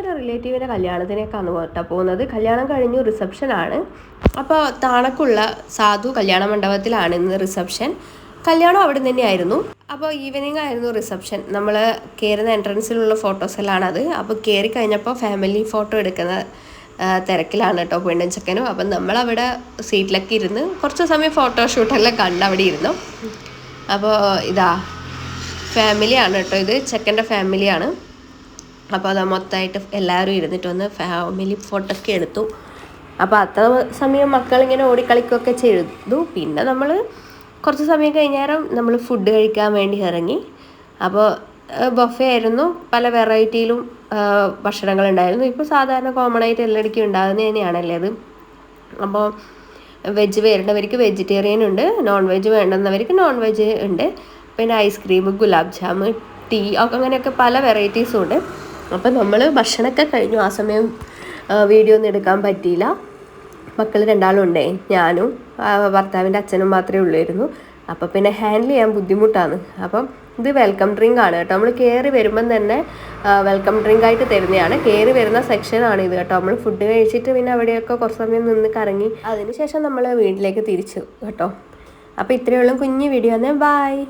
ഒരു റിലേറ്റീവിന്റെ കല്യാണത്തിനേക്കാണ് കേട്ടോ പോകുന്നത്. കല്യാണം കഴിഞ്ഞു റിസപ്ഷൻ ആണ്. അപ്പോൾ താണക്കുള്ള സാധു കല്യാണ മണ്ഡപത്തിലാണ് ഇന്ന് റിസപ്ഷൻ കല്യാണം അവിടെ തന്നെയായിരുന്നു. അപ്പോൾ ഈവനിങ് ആയിരുന്നു റിസപ്ഷൻ നമ്മൾ കയറുന്ന എൻട്രൻസിലുള്ള ഫോട്ടോസെല്ലാം അത്. അപ്പോൾ കയറി കഴിഞ്ഞപ്പോൾ ഫാമിലി ഫോട്ടോ എടുക്കുന്ന തിരക്കിലാണ് കേട്ടോ പെണ്ണും ചെക്കനും. അപ്പം നമ്മളവിടെ സീറ്റിലൊക്കെ ഇരുന്ന് കുറച്ച് സമയം ഫോട്ടോഷൂട്ടെല്ലാം കണ്ട് അവിടെ ഇരുന്നു. അപ്പോൾ ഇതാ ഫാമിലിയാണ് കേട്ടോ ഇത്. ചെക്കന്റെ ഫാമിലിയാണ് അപ്പോൾ അത് മൊത്തമായിട്ട് എല്ലാവരും ഇരുന്നിട്ട് വന്ന് ഫാമിലി ഫോട്ടോ ഒക്കെ എടുത്തു. അപ്പോൾ അത്ര സമയം മക്കളിങ്ങനെ ഓടിക്കളിക്കുകയൊക്കെ ചെയ്തു. പിന്നെ നമ്മൾ കുറച്ച് സമയം കഴിഞ്ഞേരം നമ്മൾ ഫുഡ് കഴിക്കാൻ വേണ്ടി ഇറങ്ങി. അപ്പോൾ ബഫേ ആയിരുന്നു. പല വെറൈറ്റിയിലും ഭക്ഷണങ്ങൾ ഉണ്ടായിരുന്നു. ഇപ്പോൾ സാധാരണ കോമൺ ആയിട്ട് എല്ലായിടയ്ക്കും ഉണ്ടാകുന്നത് തന്നെയാണല്ലേ അത്. അപ്പോൾ വെജ് വേണ്ടവർക്ക് വെജിറ്റേറിയൻ ഉണ്ട്. നോൺ വെജ് വേണ്ടുന്നവർക്ക് നോൺ വെജ് ഉണ്ട്. പിന്നെ ഐസ്ക്രീം ഗുലാബ് ജാമ് ടീ ഒക്കെ അങ്ങനെയൊക്കെ പല വെറൈറ്റീസും ഉണ്ട്. അപ്പം നമ്മൾ ഭക്ഷണമൊക്കെ കഴിഞ്ഞു. ആ സമയം വീഡിയോ ഒന്നും എടുക്കാൻ പറ്റിയില്ല. മക്കൾ രണ്ടാളും ഉണ്ടേ ഞാനും ഭർത്താവിന്റെ അച്ഛനും മാത്രമേ ഉള്ളായിരുന്നു. അപ്പം പിന്നെ ഹാൻഡിൽ ചെയ്യാൻ ബുദ്ധിമുട്ടാണ്. അപ്പം ഇത് വെൽക്കം ഡ്രിങ്ക് ആണ് കേട്ടോ. നമ്മൾ കയറി വരുമ്പം തന്നെ വെൽക്കം ഡ്രിങ്ക് ആയിട്ട് തരുന്നതാണ്. കയറി വരുന്ന സെക്ഷനാണ് ഇത് കേട്ടോ. നമ്മൾ ഫുഡ് കഴിച്ചിട്ട് പിന്നെ അവിടെയൊക്കെ കുറച്ച് സമയം നിന്ന് കറങ്ങി അതിനുശേഷം നമ്മൾ വീട്ടിലേക്ക് തിരിച്ചു കേട്ടോ. അപ്പോൾ ഇത്രയുള്ള കുഞ്ഞു വീഡിയോ തന്നെ ബായ്